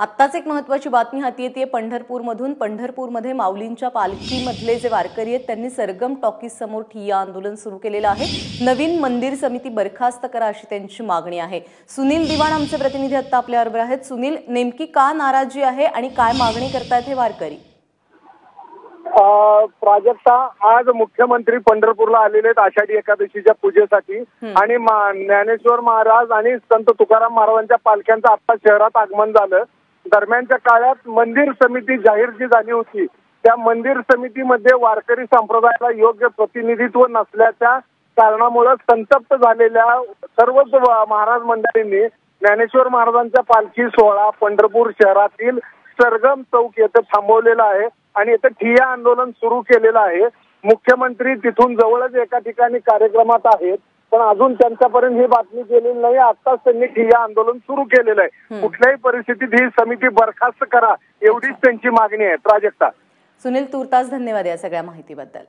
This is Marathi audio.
आत्ताच एक महत्वाची बातमी हाती येते. पंढरपूरमधून पंढरपूरमध्ये माऊलींच्या पालखीमधले जे वारकरी आहेत त्यांनी सरगम टॉकीज समोर ठिय्या आंदोलन सुरू केलेलं आहे. नवीन मंदिर समिती बरखास्त करा अशी त्यांची मागणी आहे. सुनील दिवाण आमचे प्रतिनिधी आता आपल्याबरोबर आहेत. सुनील नेमकी का नाराजी आहे आणि काय मागणी करतायत हे वारकरी? प्राजक्ता आज मुख्यमंत्री पंढरपूरला आलेले आहेत आषाढी एकादशीच्या पूजेसाठी. आणि ज्ञानेश्वर महाराज आणि संत तुकाराम महाराजांच्या पालख्यांचं आता शहरात आगमन झालं. दरम्यानच्या काळात मंदिर समिती जाहीर जी झाली होती. त्या मंदिर समितीमध्ये वारकरी संप्रदायाला योग्य प्रतिनिधित्व नसल्याच्या कारणामुळे संतप्त झालेल्या सर्वच महाराज मंडळींनी ज्ञानेश्वर महाराजांचा पालखी सोहळा पंढरपूर शहरातील सरगम चौक येथे थांबवलेला आहे आणि येथे ठिय्या आंदोलन सुरू केलेलं आहे. मुख्यमंत्री तिथून जवळच एका ठिकाणी कार्यक्रमात आहेत. पण अजून त्यांच्यापर्यंत ही बातमी गेलेली नाही. आताच त्यांनी ठिय्या आंदोलन सुरू केलेलं आहे. कुठल्याही परिस्थितीत ही समिती बरखास्त करा एवढीच त्यांची मागणी आहे. प्राजक्ता. सुनील तुर्तास धन्यवाद या सगळ्या माहितीबद्दल.